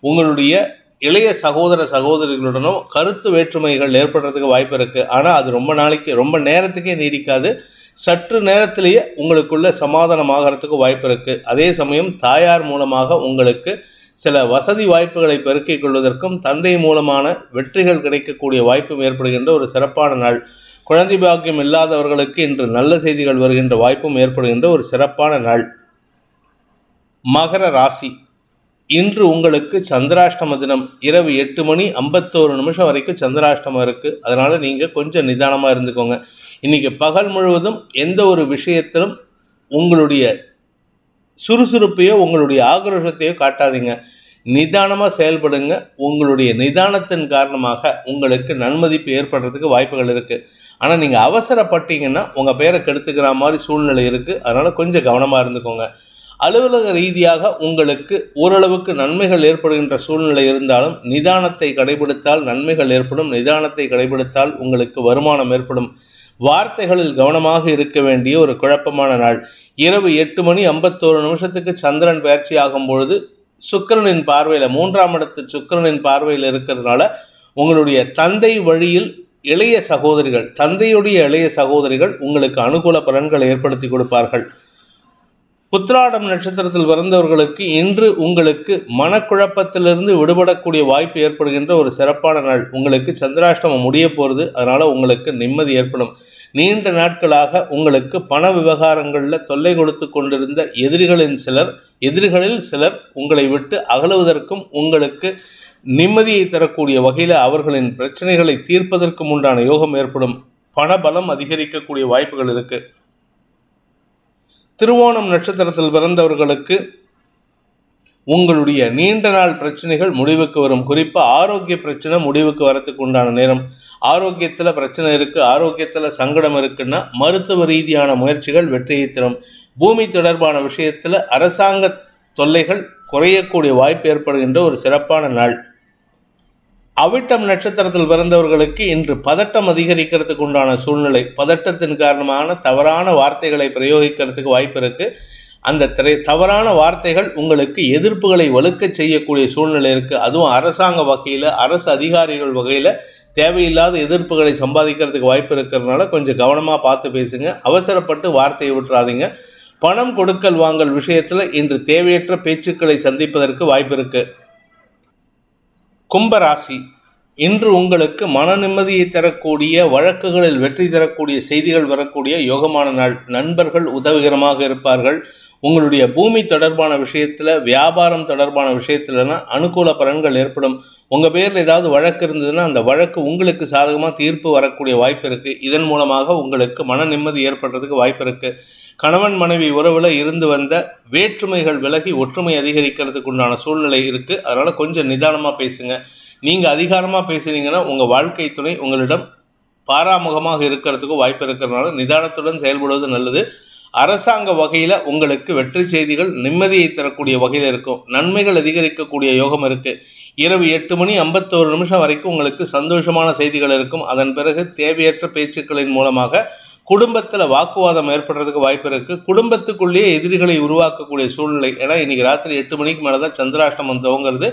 உங்களுடைய இளைய சகோதர சகோதரிகளுடனோ கருத்து வேற்றுமைகள் ஏற்படுறதுக்கு வாய்ப்பு இருக்குது ஆனால் அது ரொம்ப நாளைக்கு ரொம்ப நேரத்துக்கே நீடிக்காது. சற்று நேரத்திலேயே உங்களுக்குள்ள சமாதானமாகறதுக்கு வாய்ப்பு இருக்குது அதே சமயம் தாயார் மூலமாக உங்களுக்கு சில வசதி வாய்ப்புகளை பெருக்கிக் கொள்வதற்கும் தந்தை மூலமான வெற்றிகள் கிடைக்கக்கூடிய வாய்ப்பும் ஏற்படுகின்ற ஒரு சிறப்பான நாள். குழந்தை பாக்கியம் இல்லாதவர்களுக்கு இன்று நல்ல செய்திகள் வருகின்ற வாய்ப்பும் ஏற்படுகின்ற ஒரு சிறப்பான நாள். மகர ராசி. இன்று உங்களுக்கு சந்திராஷ்டம தினம். இரவு எட்டு மணி ஐம்பத்தோரு நிமிஷம் வரைக்கும் சந்திராஷ்டமம் இருக்குது அதனால் நீங்கள் கொஞ்சம் நிதானமாக இருந்துக்கோங்க. இன்றைக்கி பகல் முழுவதும் எந்த ஒரு விஷயத்திலும் உங்களுடைய சுறுசுறுப்பையோ உங்களுடைய ஆக்ரோஷத்தையோ காட்டாதீங்க. நிதானமாக செயல்படுங்க. உங்களுடைய நிதானத்தின் காரணமாக உங்களுக்கு நன்மதிப்பு ஏற்படுறதுக்கு வாய்ப்புகள் இருக்குது ஆனால் நீங்கள் அவசரப்பட்டீங்கன்னா உங்கள் பேரை கெடுத்துக்கிற மாதிரி சூழ்நிலை இருக்குது அதனால் கொஞ்சம் கவனமாக இருந்துக்கோங்க. அலுவலக ரீதியாக உங்களுக்கு ஓரளவுக்கு நன்மைகள் ஏற்படுகின்ற சூழ்நிலை இருந்தாலும் நிதானத்தை கடைபிடித்தால் நன்மைகள் ஏற்படும். நிதானத்தை கடைபிடித்தால் உங்களுக்கு வருமானம் ஏற்படும். வார்த்தைகளில் கவனமாக இருக்க வேண்டிய ஒரு குழப்பமான நாள். இரவு எட்டு மணி ஐம்பத்தோரு நிமிஷத்துக்கு சந்திரன் பயிற்சி ஆகும் பொழுது சுக்கிரனின் பார்வையில் மூன்றாம் இடத்து சுக்கிரனின் பார்வையில் இருக்கிறதுனால உங்களுடைய தந்தை வழியில் இளைய சகோதரிகள் தந்தையுடைய இளைய சகோதரிகள் உங்களுக்கு அனுகூல பலன்களை ஏற்படுத்தி கொடுப்பார்கள். புத்திராடம் நட்சத்திரத்தில் பிறந்தவர்களுக்கு இன்று உங்களுக்கு மனக்குழப்பத்திலிருந்து விடுபடக்கூடிய வாய்ப்பு ஏற்படுகின்ற ஒரு சிறப்பான நாள். உங்களுக்கு சந்திராஷ்டமம் முடிய போகிறது அதனால் உங்களுக்கு நிம்மதி ஏற்படும். நீண்ட நாட்களாக உங்களுக்கு பண விவகாரங்களில் தொல்லை கொடுத்து கொண்டிருந்த எதிரிகளின் சிலர் எதிரிகளில் சிலர் உங்களை விட்டு அகலுவதற்கும் உங்களுக்கு நிம்மதியை தரக்கூடிய வகையில் அவர்களின் பிரச்சனைகளை தீர்ப்பதற்கும் உண்டான யோகம் ஏற்படும். பணபலம் அதிகரிக்கக்கூடிய வாய்ப்புகள் இருக்குது திருவோணம் நட்சத்திரத்தில் பிறந்தவர்களுக்கு உங்களுடைய நீண்ட நாள் பிரச்சனைகள் முடிவுக்கு வரும். குறிப்பாக ஆரோக்கிய பிரச்சனை முடிவுக்கு வரத்துக்கு உண்டான நேரம். ஆரோக்கியத்தில் பிரச்சனை இருக்குது ஆரோக்கியத்தில் சங்கடம் இருக்குன்னா மருத்துவ ரீதியான முயற்சிகள் வெற்றியை தரும். பூமி தொடர்பான விஷயத்தில் அரசாங்க தொல்லைகள் குறையக்கூடிய வாய்ப்பு ஏற்படுகின்ற ஒரு சிறப்பான நாள். அவிட்டம் நட்சத்திரத்தில் பிறந்தவர்களுக்கு இன்று பதட்டம் அதிகரிக்கிறதுக்கு உண்டான சூழ்நிலை. பதட்டத்தின் காரணமான தவறான வார்த்தைகளை பிரயோகிக்கிறதுக்கு வாய்ப்பு இருக்கு. அந்த திரை தவறான வார்த்தைகள் உங்களுக்கு எதிர்ப்புகளை வலுக்க செய்யக்கூடிய சூழ்நிலை இருக்கு. அதுவும் அரசாங்க வகையில் அரசு அதிகாரிகள் வகையில் தேவையில்லாத எதிர்ப்புகளை சம்பாதிக்கிறதுக்கு வாய்ப்பு இருக்கிறதுனால கொஞ்சம் கவனமாக பார்த்து பேசுங்க. அவசரப்பட்டு வார்த்தையை விட்டுறாதீங்க. பணம் கொடுக்கல் வாங்கல் விஷயத்தில் இன்று தேவையற்ற பேச்சுக்களை சந்திப்பதற்கு வாய்ப்பு இருக்குது கும்பராசி இன்று உங்களுக்கு மன நிம்மதியை தரக்கூடிய வழக்குகளில் வெற்றி தரக்கூடிய செய்திகள் வரக்கூடிய யோகமான நாள். நண்பர்கள் உதவிகரமாக இருப்பார்கள். உங்களுடைய பூமி தொடர்பான விஷயத்தில் வியாபாரம் தொடர்பான விஷயத்துலனா அனுகூல பலன்கள் ஏற்படும். உங்கள் பேரில் ஏதாவது வழக்கு இருந்ததுன்னா அந்த வழக்கு உங்களுக்கு சாதகமாக தீர்ப்பு வரக்கூடிய வாய்ப்பு இருக்குது இதன் மூலமாக உங்களுக்கு மன நிம்மதி ஏற்படுறதுக்கு வாய்ப்பு இருக்குது கணவன் மனைவி உறவில் இருந்து வந்த வேற்றுமைகள் விலகி ஒற்றுமை அதிகரிக்கிறதுக்கு உண்டான சூழ்நிலை இருக்குது அதனால் கொஞ்சம் நிதானமாக பேசுங்க. நீங்கள் அதிகாரமாக பேசுனீங்கன்னா உங்கள் வாழ்க்கை துணை உங்களிடம் பாராமுகமாக இருக்கிறதுக்கு வாய்ப்பு இருக்கிறதுனால நிதானத்துடன் செயல்படுவது நல்லது. அரசாங்க வகையில் உங்களுக்கு வெற்றி செய்திகள் நிம்மதியை தரக்கூடிய வகையில் இருக்கும். நன்மைகள் அதிகரிக்கக்கூடிய யோகம் இருக்குது இரவு எட்டு மணி ஐம்பத்தோரு நிமிஷம் வரைக்கும் உங்களுக்கு சந்தோஷமான செய்திகள் இருக்கும். அதன் பிறகு தேவையற்ற பேச்சுக்களின் மூலமாக குடும்பத்தில் வாக்குவாதம் ஏற்படுறதுக்கு வாய்ப்பு இருக்குது குடும்பத்துக்குள்ளேயே எதிரிகளை உருவாக்கக்கூடிய சூழ்நிலை. ஏன்னா இன்றைக்கி ராத்திரி எட்டு மணிக்கு மேலே தான் சந்திராஷ்டமம் துவங்கிறது.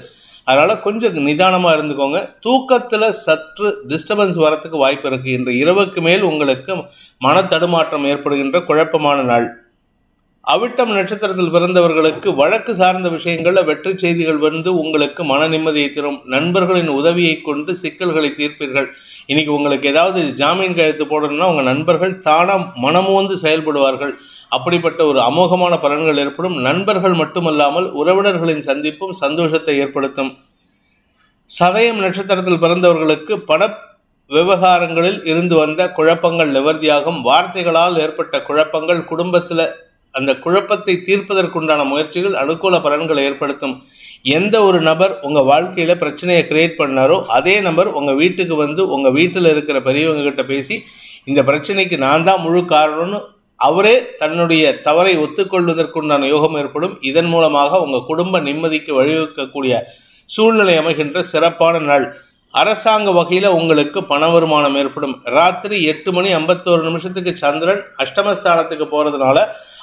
அதனால் கொஞ்சம் நிதானமாக இருந்துக்கோங்க. தூக்கத்தில் சற்று டிஸ்டர்பன்ஸ் வரத்துக்கு வாய்ப்பு இருக்குது இன்று இரவுக்கு மேல் உங்களுக்கு மன தடுமாற்றம் ஏற்படுகின்ற குழப்பமான நாள். அவிட்டம் நட்சத்திரத்தில் பிறந்தவர்களுக்கு வழக்கு சார்ந்த விஷயங்களில் வெற்றி செய்திகள் வந்து உங்களுக்கு மன நிம்மதியை தரும். நண்பர்களின் உதவியை கொண்டு சிக்கல்களை தீர்ப்பீர்கள். இன்னைக்கு உங்களுக்கு ஏதாவது ஜாமீன் கையெழுத்து போடணும்னா உங்கள் நண்பர்கள் தானாக மனமுவந்து செயல்படுவார்கள். அப்படிப்பட்ட ஒரு அமோகமான பலன்கள் ஏற்படும். நண்பர்கள் மட்டுமல்லாமல் உறவினர்களின் சந்திப்பும் சந்தோஷத்தை ஏற்படுத்தும். சதயம் நட்சத்திரத்தில் பிறந்தவர்களுக்கு பண விவகாரங்களில் இருந்து வந்த குழப்பங்கள் நிவர்த்தியாகும். வார்த்தைகளால் ஏற்பட்ட குழப்பங்கள் குடும்பத்தில் அந்த குழப்பத்தை தீர்ப்பதற்குண்டான முயற்சிகள் அனுகூல பலன்களை ஏற்படுத்தும். எந்த ஒரு நபர் உங்கள் வாழ்க்கையில் பிரச்சனையை கிரியேட் பண்ணாரோ அதே நபர் உங்கள் வீட்டுக்கு வந்து உங்கள் வீட்டில் இருக்கிற பெரியவங்க கிட்ட பேசி இந்த பிரச்சனைக்கு நான் தான் முழு காரணம்னு அவரே தன்னுடைய தவறை ஒத்துக்கொள்வதற்குண்டான யோகம் ஏற்படும். இதன் மூலமாக உங்கள் குடும்ப நிம்மதிக்கு வழிவகுக்கக்கூடிய சூழ்நிலை அமைகின்ற சிறப்பான நாள். அரசாங்க வகையில் உங்களுக்கு பண வருமானம் ஏற்படும். ராத்திரி எட்டு மணி ஐம்பத்தோரு நிமிஷத்துக்கு சந்திரன் அஷ்டமஸ்தானத்துக்கு போகிறதுனால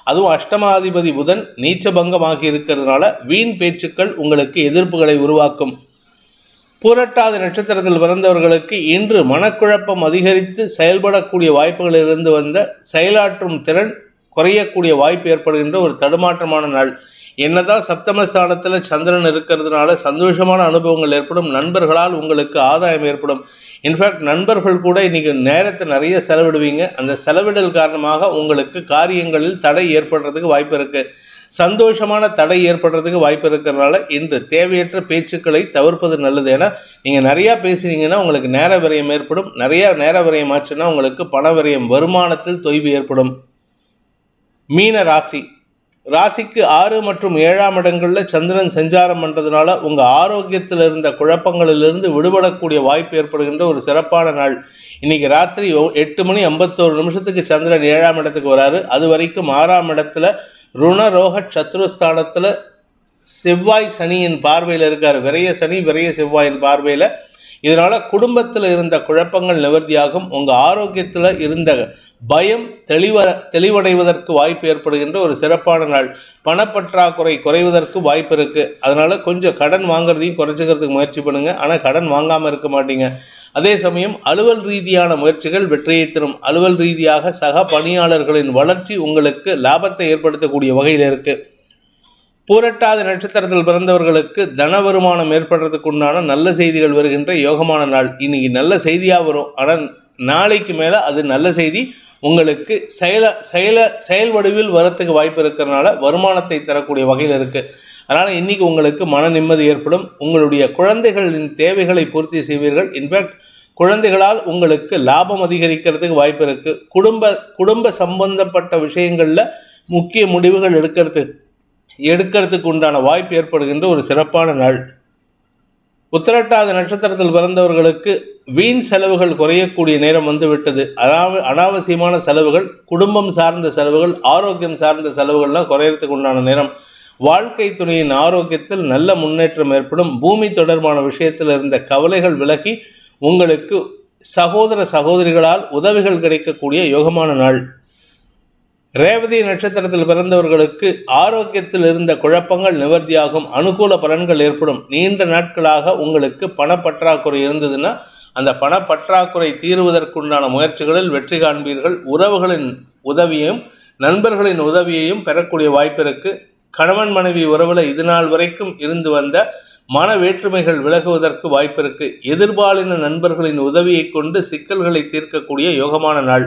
அதுவும் அஷ்டமாதிபதி புதன் நீச்சபங்கமாகி இருக்கிறதுனால வீண் பேச்சுக்கள் உங்களுக்கு எதிர்ப்புகளை உருவாக்கும். புரட்டாத நட்சத்திரத்தில் பிறந்தவர்களுக்கு இன்று மனக்குழப்பம் அதிகரித்து செயல்படக்கூடிய வாய்ப்புகளிலிருந்து வந்த செயலாற்றும் திறன் குறையக்கூடிய வாய்ப்பு ஏற்படுகின்ற ஒரு தடுமாற்றமான நாள். என்னதான் சப்தமஸ்தானத்தில் சந்திரன் இருக்கிறதுனால சந்தோஷமான அனுபவங்கள் ஏற்படும் நண்பர்களால் உங்களுக்கு ஆதாயம் ஏற்படும். இன்ஃபேக்ட் நண்பர்கள் கூட இன்றைக்கி நேரத்தை நிறைய செலவிடுவீங்க. அந்த செலவிடல் காரணமாக உங்களுக்கு காரியங்களில் தடை ஏற்படுறதுக்கு வாய்ப்பு இருக்குது சந்தோஷமான தடை ஏற்படுறதுக்கு வாய்ப்பு இருக்கிறதுனால இன்று தேவையற்ற பேச்சுக்களை தவிர்ப்பது நல்லது. ஏன்னா நீங்கள் நிறையா பேசுனீங்கன்னா உங்களுக்கு நேர விரயம் ஏற்படும். நிறையா நேர விரயம் ஆச்சுன்னா உங்களுக்கு பண விரயம் வருமானத்தில் தொய்வு ஏற்படும். மீன ராசி. ராசிக்கு ஆறு மற்றும் ஏழாம் இடங்களில் சந்திரன் சஞ்சாரம் பண்ணுறதுனால உங்கள் ஆரோக்கியத்தில் இருந்த குழப்பங்களிலிருந்து விடுபடக்கூடிய வாய்ப்பு ஏற்படுகின்ற ஒரு சிறப்பான நாள். இன்னைக்கு ராத்திரி எட்டு மணி ஐம்பத்தோரு நிமிஷத்துக்கு சந்திரன் ஏழாம் இடத்துக்கு வராரு. அது வரைக்கும் ஆறாம் இடத்துல ருணரோக சத்ருஸ்தானத்தில் செவ்வாய் சனியின் பார்வையில் இருக்கார். விரைய சனி விரைய செவ்வாயின் பார்வையில் இதனால் குடும்பத்தில் இருந்த குழப்பங்கள் நிவர்த்தியாகும். உங்கள் ஆரோக்கியத்தில் இருந்த பயம் தெளிவ தெளிவடைவதற்கு வாய்ப்பு ஏற்படுகின்ற ஒரு சிறப்பான நாள். பணப்பற்றாக்குறை குறைவதற்கு வாய்ப்பு இருக்குது அதனால் கொஞ்சம் கடன் வாங்குறதையும் குறைச்சிக்கிறதுக்கு முயற்சி பண்ணுங்கள் ஆனால் கடன் வாங்காமல் இருக்க மாட்டீங்க. அதே சமயம் அலுவல் ரீதியான முயற்சிகள் வெற்றியை தரும். அலுவல் ரீதியாக சக பணியாளர்களின் வளர்ச்சி உங்களுக்கு லாபத்தை ஏற்படுத்தக்கூடிய வகையில் இருக்குது பூரட்டாத நட்சத்திரத்தில் பிறந்தவர்களுக்கு தன வருமானம் ஏற்படுறதுக்கு உண்டான நல்ல செய்திகள் வருகின்ற யோகமான நாள். இன்னைக்கு நல்ல செய்தியாக வரும். ஆனால் நாளைக்கு மேலே அது நல்ல செய்தி உங்களுக்கு செயல செயல செயல் வடிவில் வரத்துக்கு வாய்ப்பு இருக்கிறதுனால வருமானத்தை தரக்கூடிய வகையில் இருக்குது அதனால் இன்றைக்கி உங்களுக்கு மன நிம்மதி ஏற்படும். உங்களுடைய குழந்தைகளின் தேவைகளை பூர்த்தி செய்வீர்கள். இன்ஃபேக்ட் குழந்தைகளால் உங்களுக்கு லாபம் அதிகரிக்கிறதுக்கு வாய்ப்பு இருக்குது குடும்ப குடும்ப சம்பந்தப்பட்ட விஷயங்களில் முக்கிய முடிவுகள் எடுக்கிறதுக்கு எடுக்கிறதுக்கு உண்டான வாய்ப்பு ஏற்படுகின்ற ஒரு சிறப்பான நாள். உத்திரட்டாத நட்சத்திரத்தில் பிறந்தவர்களுக்கு வீண் செலவுகள் குறையக்கூடிய நேரம் வந்துவிட்டது. அனாவ அனாவசியமான செலவுகள் குடும்பம் சார்ந்த செலவுகள் ஆரோக்கியம் சார்ந்த செலவுகள்லாம் குறையறதுக்கு உண்டான நேரம். வாழ்க்கை துணையின் ஆரோக்கியத்தில் நல்ல முன்னேற்றம் ஏற்படும். பூமி தொடர்பான விஷயத்தில் இருந்த கவலைகள் விலகி உங்களுக்கு சகோதர சகோதரிகளால் உதவிகள் கிடைக்கக்கூடிய யோகமான நாள். ரேவதி நட்சத்திரத்தில் பிறந்தவர்களுக்கு ஆரோக்கியத்தில் இருந்த குழப்பங்கள் நிவர்த்தியாகும். அனுகூல பலன்கள் ஏற்படும். நீண்ட நாட்களாக உங்களுக்கு பணப்பற்றாக்குறை இருந்ததுன்னா அந்த பணப்பற்றாக்குறை தீருவதற்குண்டான முயற்சிகளில் வெற்றி காண்பீர்கள். உறவுகளின் உதவியையும் நண்பர்களின் உதவியையும் பெறக்கூடிய வாய்ப்பு இருக்கு கணவன் மனைவி உறவில் இது நாள் வரைக்கும் இருந்து வந்த மன வேற்றுமைகள் விலகுவதற்கு வாய்ப்பு இருக்கு எதிர்பாலின நண்பர்களின் உதவியை கொண்டு சிக்கல்களை தீர்க்கக்கூடிய யோகமான நாள்.